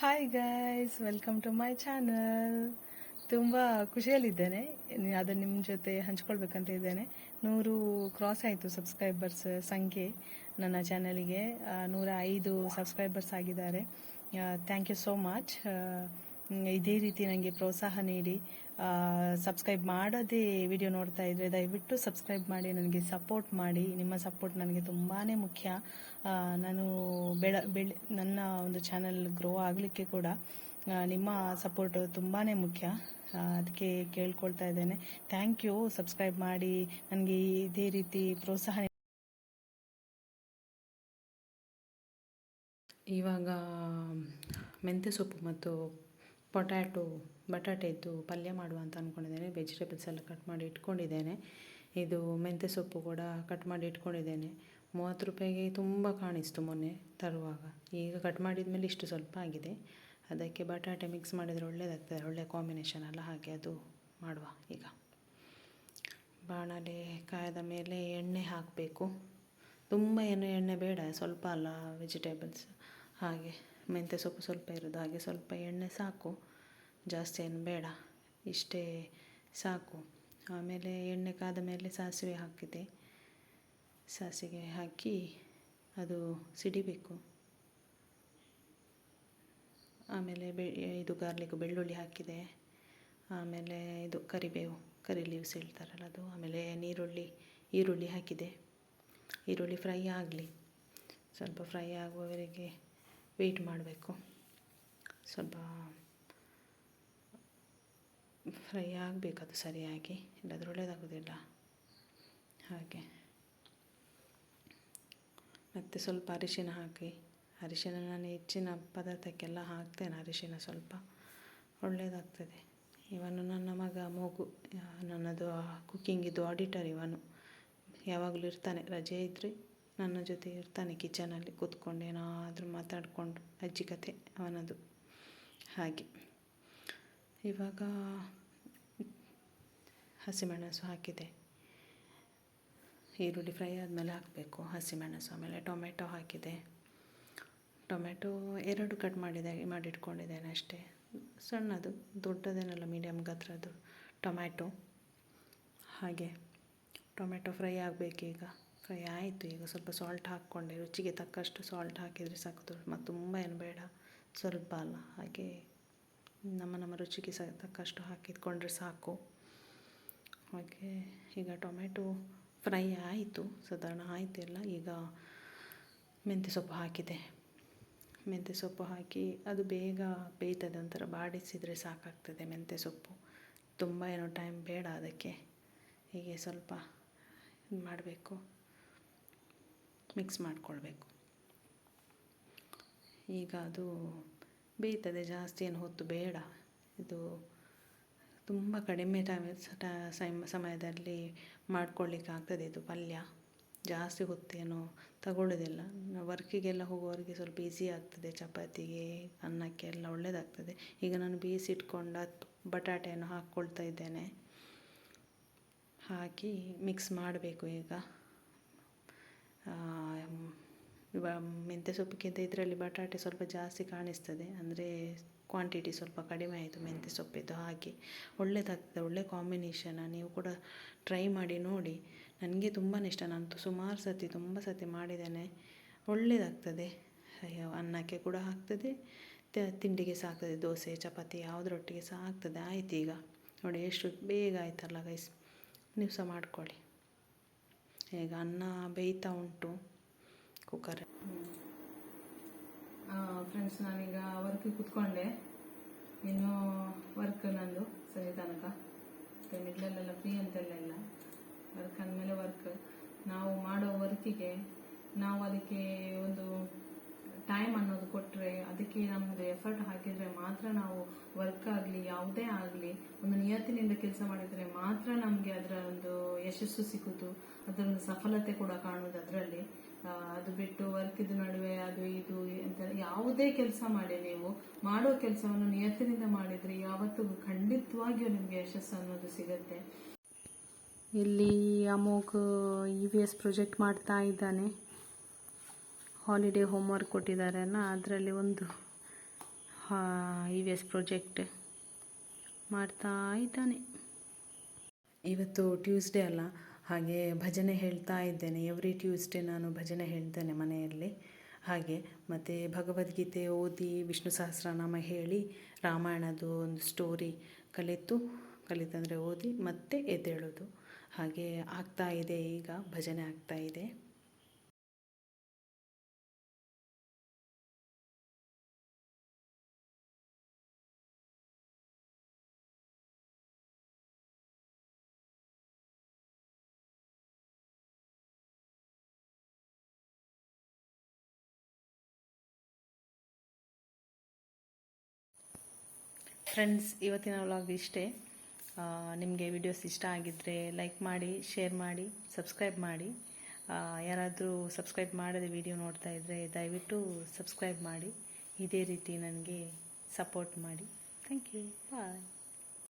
Hi guys welcome to my channel ತುಂಬ ಖುಷಿಯಲ್ಲಿದ್ದೇನೆ. ಅದನ್ನು ನಿಮ್ಮ ಜೊತೆ ಹಂಚ್ಕೊಳ್ಬೇಕಂತ ಇದ್ದೇನೆ. ನೂರು ಕ್ರಾಸ್ ಆಯಿತು ಸಬ್ಸ್ಕ್ರೈಬರ್ಸ್ ಸಂಖ್ಯೆ ನನ್ನ ಚಾನಲಿಗೆ ನೂರ ಐದು ಸಬ್ಸ್ಕ್ರೈಬರ್ಸ್ ಆಗಿದ್ದಾರೆ. ಥ್ಯಾಂಕ್ ಯು ಸೋ ಮಚ್ ಇದೇ ರೀತಿ ನನಗೆ ಪ್ರೋತ್ಸಾಹ ನೀಡಿ ಸಬ್ಸ್ಕ್ರೈಬ್ ಮಾಡೋದೇ ವಿಡಿಯೋ ನೋಡ್ತಾ ಇದ್ದರೆ ದಯವಿಟ್ಟು ಸಬ್ಸ್ಕ್ರೈಬ್ ಮಾಡಿ, ನನಗೆ ಸಪೋರ್ಟ್ ಮಾಡಿ. ನಿಮ್ಮ ಸಪೋರ್ಟ್ ನನಗೆ ತುಂಬಾ ಮುಖ್ಯ. ನಾನು ಬೆಳ, ಬೆಳೆ, ನನ್ನ ಒಂದು ಚಾನಲ್ ಗ್ರೋ ಆಗಲಿಕ್ಕೆ ಕೂಡ ನಿಮ್ಮ ಸಪೋರ್ಟ್ ತುಂಬಾ ಮುಖ್ಯ. ಅದಕ್ಕೆ ಕೇಳ್ಕೊಳ್ತಾ ಇದ್ದೇನೆ. ಥ್ಯಾಂಕ್ ಯು ಸಬ್ಸ್ಕ್ರೈಬ್ ಮಾಡಿ. ನನಗೆ ಇದೇ ರೀತಿ ಪ್ರೋತ್ಸಾಹ ಇವಾಗ, ಮೆಂತ್ಯ ಸೊಪ್ಪು ಮತ್ತು ಪೊಟ್ಯಾಟೊ ಬಟಾಟೆದ್ದು ಪಲ್ಯ ಮಾಡುವ ಅಂತ ಅಂದ್ಕೊಂಡಿದ್ದೇನೆ ವೆಜಿಟೇಬಲ್ಸ್ ಎಲ್ಲ ಕಟ್ ಮಾಡಿ ಇಟ್ಕೊಂಡಿದ್ದೇನೆ. ಇದು ಮೆಂತ್ಯ ಸೊಪ್ಪು ಕೂಡ ಕಟ್ ಮಾಡಿ ಇಟ್ಕೊಂಡಿದ್ದೇನೆ. ಮೂವತ್ತು ರೂಪಾಯಿಗೆ ತುಂಬ ಕಾಣಿಸ್ತು ಮೊನ್ನೆ ತರುವಾಗ. ಈಗ ಕಟ್ ಮಾಡಿದ ಮೇಲೆ ಇಷ್ಟು ಸ್ವಲ್ಪ ಆಗಿದೆ. ಅದಕ್ಕೆ ಬಟಾಟೆ ಮಿಕ್ಸ್ ಮಾಡಿದರೆ ಒಳ್ಳೆಯದಾಗ್ತದೆ ಒಳ್ಳೆಯ ಕಾಂಬಿನೇಷನ್ ಅಲ್ಲ. ಹಾಗೆ ಅದು ಮಾಡುವ ಈಗ. ಬಾಣಲೆ ಕಾಯದ ಮೇಲೆ ಎಣ್ಣೆ ಹಾಕಬೇಕು. ತುಂಬ ಏನು ಎಣ್ಣೆ ಬೇಡ. ಸ್ವಲ್ಪ ಅಲ್ಲ ವೆಜಿಟೇಬಲ್ಸ್. ಹಾಗೆ. ಮೆಂತ್ಯ ಸೊಪ್ಪು ಸ್ವಲ್ಪ ಇರೋದು ಹಾಗೆ ಸ್ವಲ್ಪ ಎಣ್ಣೆ ಸಾಕು. ಜಾಸ್ತಿ ಏನು ಬೇಡ, ಇಷ್ಟೇ ಸಾಕು. ಆಮೇಲೆ ಎಣ್ಣೆ ಕಾದ ಮೇಲೆ ಸಾಸಿವೆ ಹಾಕಿದೆ. ಸಾಸಿವೆ ಹಾಕಿ ಅದು ಸಿಡಿಬೇಕು. ಆಮೇಲೆ ಬೆ, ಇದು ಗಾರ್ಲಿಕ್ ಬೆಳ್ಳುಳ್ಳಿ ಹಾಕಿದೆ. ಆಮೇಲೆ ಇದು ಕರಿಬೇವು, ಕರಿ ಲೀವ್ಸ್ ಹೇಳ್ತಾರಲ್ಲ ಅದು. ಆಮೇಲೆ ನೀರುಳ್ಳಿ, ಈರುಳ್ಳಿ ಹಾಕಿದೆ. ಈರುಳ್ಳಿ ಫ್ರೈ ಆಗಲಿ. ಸ್ವಲ್ಪ ಫ್ರೈ ಆಗುವವರೆಗೆ ವೆಯ್ಟ್ ಮಾಡಬೇಕು. ಸ್ವಲ್ಪ ಫ್ರೈ ಆಗಬೇಕು ಅದು ಸರಿಯಾಗಿ. ಇಲ್ಲದ್ರೆ ಒಳ್ಳೆಯದಾಗೋದಿಲ್ಲ ಹಾಗೆ. ಮತ್ತು ಸ್ವಲ್ಪ ಅರಿಶಿನ ಹಾಕಿ. ಅರಿಶಿನ ನಾನು ಹೆಚ್ಚಿನ ಪದಾರ್ಥಕ್ಕೆಲ್ಲ ಹಾಕ್ತೇನೆ ಅರಿಶಿನ ಸ್ವಲ್ಪ. ಒಳ್ಳೆಯದಾಗ್ತದೆ ಇವನು ನನ್ನ ಮಗ ಮಗು. ನನ್ನದು ಕುಕ್ಕಿಂಗಿದು ಆಡಿಟರ್ ಇವನು. ಯಾವಾಗಲೂ ಇರ್ತಾನೆ. ರಜೆ ಇದ್ದರೆ ನನ್ನ ಜೊತೆ ಇರ್ತಾನೆ ಕಿಚನಲ್ಲಿ ಕೂತ್ಕೊಂಡು ಏನಾದರೂ ಮಾತಾಡಿಕೊಂಡು ಅಜ್ಜಿ ಕತೆ, ಅವನದು. ಹಾಗೆ. ಇವಾಗ ಹಸಿಮೆಣಸು ಹಾಕಿದೆ. ಈರುಳ್ಳಿ ಫ್ರೈ ಆದಮೇಲೆ ಹಾಕಬೇಕು. ಹಸಿಮೆಣಸು ಆಮೇಲೆ ಟೊಮೆಟೊ ಹಾಕಿದೆ. ಟೊಮೆಟೊ ಎರಡು ಕಟ್ ಮಾಡಿದೆ, ಮಾಡಿಟ್ಕೊಂಡಿದ್ದೇನೆ ಅಷ್ಟೇ. ಸಣ್ಣದು, ದೊಡ್ಡದೇನಲ್ಲ ಮೀಡಿಯಮ್ ಗಾತ್ರದ್ದು ಟೊಮ್ಯಾಟೊ ಹಾಗೆ. ಟೊಮೆಟೊ ಫ್ರೈ ಆಗಬೇಕೀಗ. ಫ್ರೈ ಆಯಿತು. ಈಗ ಸ್ವಲ್ಪ ಸಾಲ್ಟ್ ಹಾಕ್ಕೊಂಡೆ. ರುಚಿಗೆ ತಕ್ಕಷ್ಟು ಸಾಲ್ಟ್ ಹಾಕಿದರೆ ಸಾಕು ಮತ್ತು ತುಂಬ ಏನು ಬೇಡ. ಸ್ವಲ್ಪ ಅಲ್ಲ. ಹಾಗೆ ನಮ್ಮ ನಮ್ಮ ರುಚಿಗೆ ಸ ತಕ್ಕಷ್ಟು ಹಾಕಿದ್ಕೊಂಡ್ರೆ ಸಾಕು. ಹಾಗೆ ಈಗ ಟೊಮೆಟೊ ಫ್ರೈ ಆಯಿತು. ಸಾಧಾರಣ ಆಯಿತು ಎಲ್ಲ. ಈಗ ಮೆಂತ್ಯ ಸೊಪ್ಪು ಹಾಕಿದೆ. ಮೆಂತ್ಯ ಸೊಪ್ಪು ಹಾಕಿ ಅದು ಬೇಗ ಬೇಯ್ತದೆ ಒಂಥರ ಬಾಡಿಸಿದರೆ ಸಾಕಾಗ್ತದೆ ಮೆಂತ್ಯ ಸೊಪ್ಪು. ತುಂಬ ಏನೋ ಟೈಮ್ ಬೇಡ ಅದಕ್ಕೆ. ಹೀಗೆ ಸ್ವಲ್ಪ ಮಾಡಬೇಕು ಮಿಕ್ಸ್ ಮಾಡಿಕೊಳ್ಬೇಕು. ಈಗ ಅದು ಬೇಯ್ತದೆ, ಜಾಸ್ತಿ ಏನು ಹೊತ್ತು ಬೇಡ. ಇದು ತುಂಬ ಕಡಿಮೆ ಟೈಮ್ ಸಮಯದಲ್ಲಿ ಮಾಡ್ಕೊಳ್ಳಿಕ್ಕೆ ಆಗ್ತದೆ ಇದು ಪಲ್ಯ. ಜಾಸ್ತಿ ಹೊತ್ತೇನು ತಗೊಳ್ಳೋದಿಲ್ಲ ವರ್ಕಿಗೆಲ್ಲ ಹೋಗೋರಿಗೆ ಸ್ವಲ್ಪ ಈಸಿ ಆಗ್ತದೆ, ಚಪಾತಿಗೆ ಅನ್ನಕ್ಕೆ ಎಲ್ಲ ಒಳ್ಳೆಯದಾಗ್ತದೆ ಈಗ ನಾನು ಬೇಯಿಸಿಟ್ಕೊಂಡು ಬಟಾಟೆಯನ್ನು ಹಾಕ್ಕೊಳ್ತಾ ಇದ್ದೇನೆ. ಹಾಕಿ ಮಿಕ್ಸ್ ಮಾಡಬೇಕು ಈಗ. ಮೆಂತ್ಯ ಸೊಪ್ಪಿಗಿಂತ ಇದರಲ್ಲಿ ಬಟಾಟೆ ಸ್ವಲ್ಪ ಜಾಸ್ತಿ ಕಾಣಿಸ್ತದೆ. ಅಂದರೆ ಕ್ವಾಂಟಿಟಿ ಸ್ವಲ್ಪ ಕಡಿಮೆ ಆಯಿತು ಮೆಂತ್ಯ ಸೊಪ್ಪಿದ್ದು ಹಾಗೆ. ಒಳ್ಳೆಯದಾಗ್ತದೆ ಒಳ್ಳೆ ಕಾಂಬಿನೇಷನ್ ನೀವು ಕೂಡ ಟ್ರೈ ಮಾಡಿ ನೋಡಿ. ನನಗೆ ತುಂಬಾ ಇಷ್ಟ. ನಾನು ಸುಮಾರು ಸತಿ ತುಂಬ ಸತಿ ಮಾಡಿದ್ದೇನೆ. ಒಳ್ಳೆಯದಾಗ್ತದೆ ಅನ್ನಕ್ಕೆ ಕೂಡ ಆಗ್ತದೆ. ತಿಂಡಿಗೆ ಸಹ ಆಗ್ತದೆ. ದೋಸೆ, ಚಪಾತಿ, ಯಾವುದರೊಟ್ಟಿಗೆ ಸಹ ಆಗ್ತದೆ. ಆಯ್ತು ಈಗ. ನೋಡಿ, ಎಷ್ಟು ಬೇಗ ಆಯ್ತಲ್ಲ ಗೈಸ್ ನೀವು ಸಹ ಮಾಡ್ಕೊಳ್ಳಿ. ಈಗ ಅನ್ನ ಬೇಯ್ತಾ ಉಂಟು. ಕುಕ್ಕರ್. ಫ್ರೆಂಡ್ಸ್ ನಾನೀಗ ವರ್ಕಿಗೆ ಕುತ್ಕೊಂಡೆ. ಇನ್ನು ವರ್ಕ್ ನಂದು ಸರಿ ತನಕ. ಮಿಡ್ಲಲ್ಲೆಲ್ಲ ಫ್ರೀ ಅಂತೆಲ್ಲ ಇಲ್ಲ. ವರ್ಕ್ ಅಂದಮೇಲೆ ವರ್ಕ್ ನಾವು ಮಾಡೋ ವರ್ಕಿಗೆ ನಾವು ಅದಕ್ಕೆ ಒಂದು ಟೈಮ್ ಅನ್ನೋದು ಕೊಟ್ಟರೆ ಅದಕ್ಕೆ ನಮ್ಮದು ಎಫರ್ಟ್ ಹಾಕಿದರೆ ಮಾತ್ರ ನಾವು ವರ್ಕ್ ಆಗಲಿ, ಯಾವುದೇ ಆಗಲಿ, ಒಂದು ನಿಯತ್ತಿನಿಂದ ಕೆಲಸ ಮಾಡಿದರೆ ಮಾತ್ರ ನಮಗೆ ಅದರ ಒಂದು ಯಶಸ್ಸು ಸಿಗೋದು ಅದರ ಒಂದು ಸಫಲತೆ ಕೂಡ ಕಾಣುವುದು ಅದರಲ್ಲಿ. ಅದು ಬಿಟ್ಟು ವರ್ಕ್ ಇದು ನಡುವೆ ಅದು ಇದು ಅಂತ ಯಾವುದೇ ಕೆಲಸ ಮಾಡಿ ನೀವು ಮಾಡೋ ಕೆಲಸವನ್ನು ನಿಯತ್ತಿನಿಂದ ಮಾಡಿದ್ರೆ ಯಾವತ್ತೂ ಖಂಡಿತವಾಗಿಯೂ ನಿಮಗೆ ಯಶಸ್ಸು ಅನ್ನೋದು ಸಿಗತ್ತೆ. ಇಲ್ಲಿ Amogh E V S project ಮಾಡ್ತಾ ಇದ್ದಾನೆ. ಹಾಲಿಡೇ ಹೋಮ್ವರ್ಕ್ ಕೊಟ್ಟಿದ್ದಾರಲ್ಲ ಅದರಲ್ಲಿ ಒಂದು ಇ ವಿ ಎಸ್ ಪ್ರೊಜೆಕ್ಟ್ ಮಾಡ್ತಾ ಇದ್ದಾನೆ. ಇವತ್ತು ಟ್ಯೂಸ್ಡೇ ಅಲ್ಲ ಹಾಗೆ ಭಜನೆ ಹೇಳ್ತಾ ಇದ್ದೇನೆ. ಎವ್ರಿ ಟ್ಯೂಸ್ಡೇ ನಾನು ಭಜನೆ ಹೇಳ್ತೇನೆ ಮನೆಯಲ್ಲಿ. ಹಾಗೆ ಮತ್ತು ಭಗವದ್ಗೀತೆ ಓದಿ ವಿಷ್ಣು ಸಹಸ್ರನಾಮ ಹೇಳಿ ರಾಮಾಯಣದ್ದು ಒಂದು ಸ್ಟೋರಿ ಕಲಿತು, ಕಲಿತಂದರೆ ಓದಿ ಮತ್ತೆ ಎದ್ದೇಳೋದು. ಹಾಗೆ ಆಗ್ತಾ ಇದೆ ಈಗ, ಭಜನೆ ಆಗ್ತಾ ಇದೆ. ಫ್ರೆಂಡ್ಸ್ ಇವತ್ತಿನ ವ್ಲಾಗ್ ಇಷ್ಟೇ. ನಿಮಗೆ ವಿಡಿಯೋಸ್ ಇಷ್ಟ ಆಗಿದ್ದರೆ ಲೈಕ್ ಮಾಡಿ ಶೇರ್ ಮಾಡಿ ಸಬ್ಸ್ಕ್ರೈಬ್ ಮಾಡಿ. ಯಾರಾದರೂ ಸಬ್ಸ್ಕ್ರೈಬ್ ಮಾಡದೆ ವಿಡಿಯೋ ನೋಡ್ತಾ ಇದ್ದರೆ ದಯವಿಟ್ಟು ಸಬ್ಸ್ಕ್ರೈಬ್ ಮಾಡಿ. ಇದೇ ರೀತಿ ನನಗೆ ಸಪೋರ್ಟ್ ಮಾಡಿ. Thank you bye